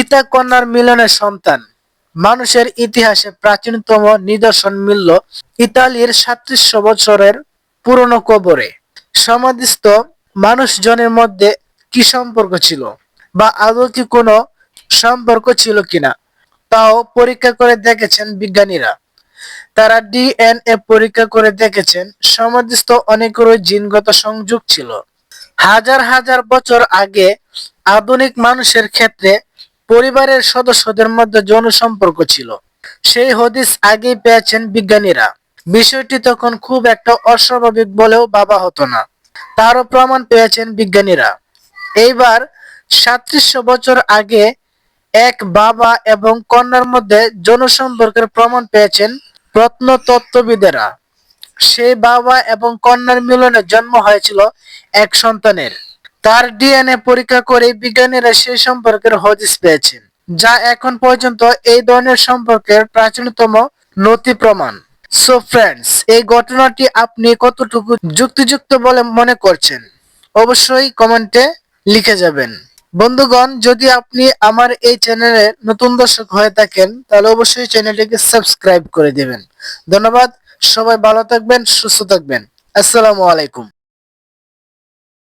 পিতা কন্যার মিলনের সন্তান। মানুষের ইতিহাসে প্রাচীনতম নিদর্শন মিলল ইতালির সাতত্রিশশো বছরের পুরনো কবরে। সমাধিস্থ মানুষজনের মধ্যে কি সম্পর্ক ছিল বা আদৌ কি কোনো সম্পর্ক ছিল কিনা, তাও পরীক্ষা করে দেখেছেন বিজ্ঞানীরা। তারা ডিএনএ পরীক্ষা করে দেখেছেন সমাধিস্থ অনেকেরই জিনগত সংযোগ ছিল। হাজার হাজার বছর আগে আধুনিক মানুষের ক্ষেত্রে পরিবারের সদস্যদের মধ্যে যৌন সম্পর্ক ছিল। সেই হদিস আগেই পেয়েছেন বিজ্ঞানীরা। বিষয়টি তখন খুব একটা অস্বাভাবিক বলেও বাবা হতো না। তারও প্রমাণ পেয়েছেন বিজ্ঞানীরা। এইবার সাতত্রিশশো বছর আগে এক বাবা এবং কন্যার মধ্যে যৌন সম্পর্কের প্রমাণ পেয়েছেন প্রত্নতত্ত্ববিদেরা। সেই বাবা এবং কন্যার মিলনে জন্ম হয়েছিল এক সন্তানের। তার ডিএনএ পরীক্ষা করে বিজ্ঞানীরা সেই সম্পর্কের হদিস পেয়েছেন, যা এখন পর্যন্ত এই ধরনের সম্পর্কের প্রাচীনতম নথি প্রমাণ। সো ফ্রেন্ডস এই ঘটনাটি আপনি কতটুকু যুক্তিযুক্ত বলে মনে করছেন, অবশ্যই কমেন্টে লিখে যাবেন। বন্ধুগণ, যদি আপনি আমার এই চ্যানেলে নতুন দর্শক হয়ে থাকেন, তাহলে অবশ্যই চ্যানেলটিকে সাবস্ক্রাইব করে দিবেন। ধন্যবাদ, সবাই ভালো থাকবেন, সুস্থ থাকবেন। আসসালামু আলাইকুম।